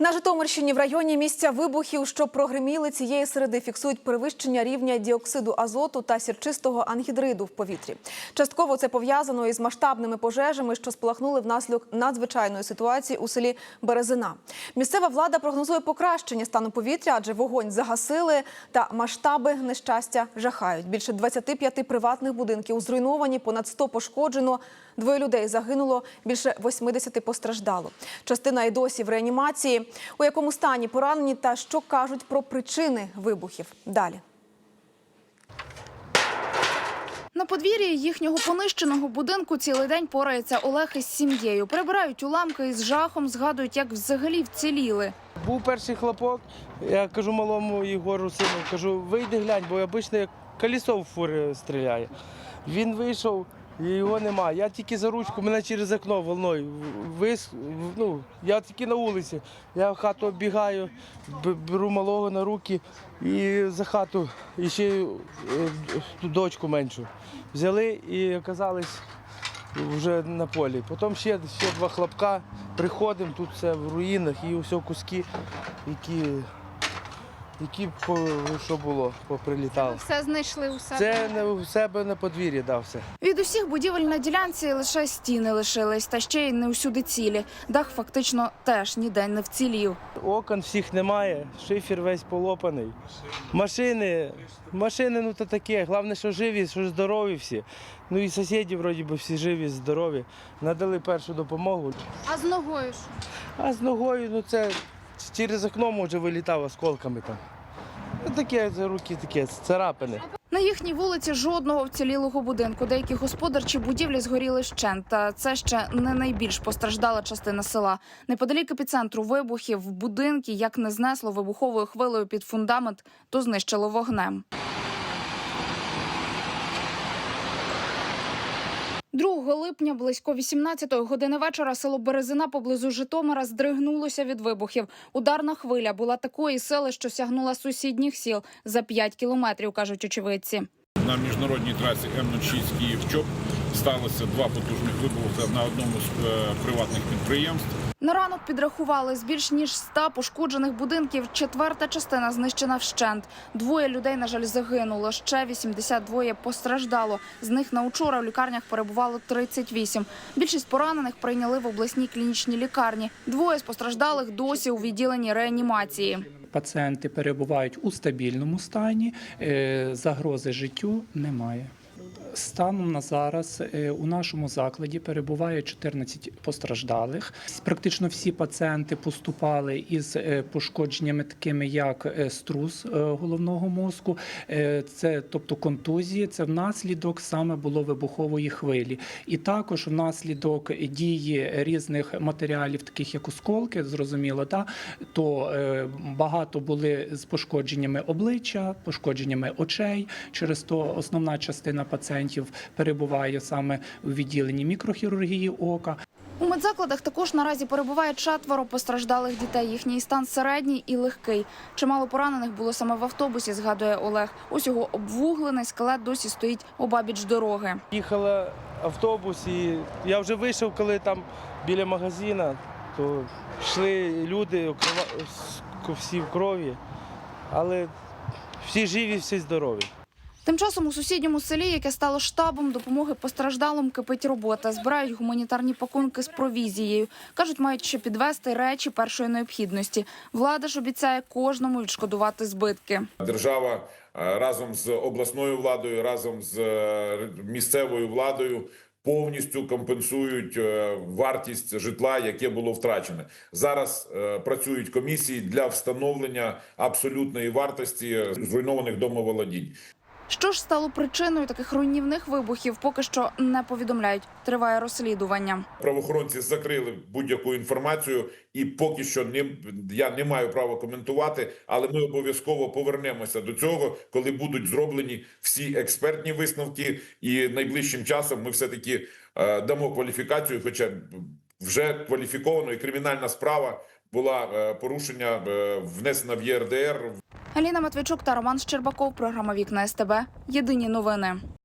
На Житомирщині в районі місця вибухів, що прогреміли цієї середи, фіксують перевищення рівня діоксиду азоту та сірчистого ангідриду в повітрі. Частково це пов'язано із масштабними пожежами, що спалахнули внаслідок надзвичайної ситуації у селі Березина. Місцева влада прогнозує покращення стану повітря, адже вогонь загасили та масштаби нещастя жахають. Більше 25 приватних будинків зруйновані, понад 100 пошкоджено. Двоє людей загинуло, більше 80 постраждало. Частина і досі в реанімації. У якому стані поранені та що кажуть про причини вибухів? Далі. На подвір'ї їхнього понищеного будинку цілий день порається Олег із сім'єю. Прибирають уламки і з жахом згадують, як взагалі вціліли. Був перший хлопок, я кажу малому Єгору сину, кажу, вийди глянь, бо обично як колесо в фури стріляє. Він вийшов, і його нема. Я тільки за ручку, мене через окно волною вис... ну, я тільки на вулиці. Я в хату оббігаю, беру малого на руки і за хату і ще е, дочку меншу. Взяли і оказались вже на полі. Потім ще, ще два хлопка. Приходимо, тут все в руїнах і все куски, які, які по, що було, поприлітало. Все знайшли усе. Це не у себе на подвір'ї дав все. Від усіх будівель на ділянці лише стіни лишились, та ще й не усюди цілі. Дах фактично теж ніде не вцілів. Окон всіх немає, шифер весь полопаний. Машини, машини, ну то таке. Головне, що живі, що здорові всі. Ну і сусіди, вроді би, всі живі, здорові. Надали першу допомогу. А з ногою ж? А з ногою, ну це через окно може вилітав осколками там. Ну таке руки таке, царапини. На їхній вулиці жодного вцілілого будинку. Деякі господарчі будівлі згоріли щент. Та це ще не найбільш постраждала частина села. Неподалік епіцентру вибухів будинки як не знесло вибуховою хвилею під фундамент, то знищило вогнем. Липня близько 18-ї години вечора село Березина поблизу Житомира здригнулося від вибухів. Ударна хвиля була такої сили, що сягнула сусідніх сіл за 5 кілометрів, кажуть очевидці. На міжнародній трасі М06 Київ-Чоп сталося два потужних вибухи на одному з е, приватних підприємств. На ранок підрахували з більш ніж 100 пошкоджених будинків. Четверта частина знищена вщент. Двоє людей, на жаль, загинуло. Ще 82 постраждало. З них на учора в лікарнях перебувало 38. Більшість поранених прийняли в обласній клінічній лікарні. Двоє з постраждалих досі у відділенні реанімації. Пацієнти перебувають у стабільному стані, е, загрози життю немає. Станом на зараз е, у нашому закладі перебуває 14 постраждалих. Практично всі пацієнти поступали із е, пошкодженнями, такими як е, струс головного мозку, це тобто контузії. Це внаслідок саме було вибухової хвилі, і також внаслідок дії різних матеріалів, таких як осколки, зрозуміло, да, то багато були з пошкодженнями обличчя, пошкодженнями очей. Через то основна частина пацієнтів перебуває саме у відділенні мікрохірургії ока. У медзакладах також наразі перебуває четверо постраждалих дітей. Їхній стан середній і легкий. Чимало поранених було саме в автобусі, згадує Олег. Ось його обвуглений скелет досі стоїть обабіч дороги. Їхала автобус, і я вже вийшов, коли там біля магазина, то йшли люди, всі в крові, але всі живі, всі здорові. Тим часом у сусідньому селі, яке стало штабом допомоги постраждалим, кипить робота. Збирають гуманітарні пакунки з провізією. кажуть, мають ще підвести речі першої необхідності. Влада ж обіцяє кожному відшкодувати збитки. Держава е, разом з обласною владою, разом з е, місцевою владою повністю компенсують е, вартість житла, яке було втрачене. Зараз працюють комісії для встановлення абсолютної вартості зруйнованих домоволодінь. Що ж стало причиною таких руйнівних вибухів, поки що не повідомляють. Триває розслідування. Правоохоронці закрили будь-яку інформацію, і поки що не я не маю права коментувати, але ми обов'язково повернемося до цього, коли будуть зроблені всі експертні висновки. І найближчим часом ми все таки е, дамо кваліфікацію, хоча вже кваліфіковано, і кримінальна справа була е, порушення е, внесена в ЄРДР Аліна Матвійчук та Роман Щербаков. Програма Вікна СТБ. Єдині новини.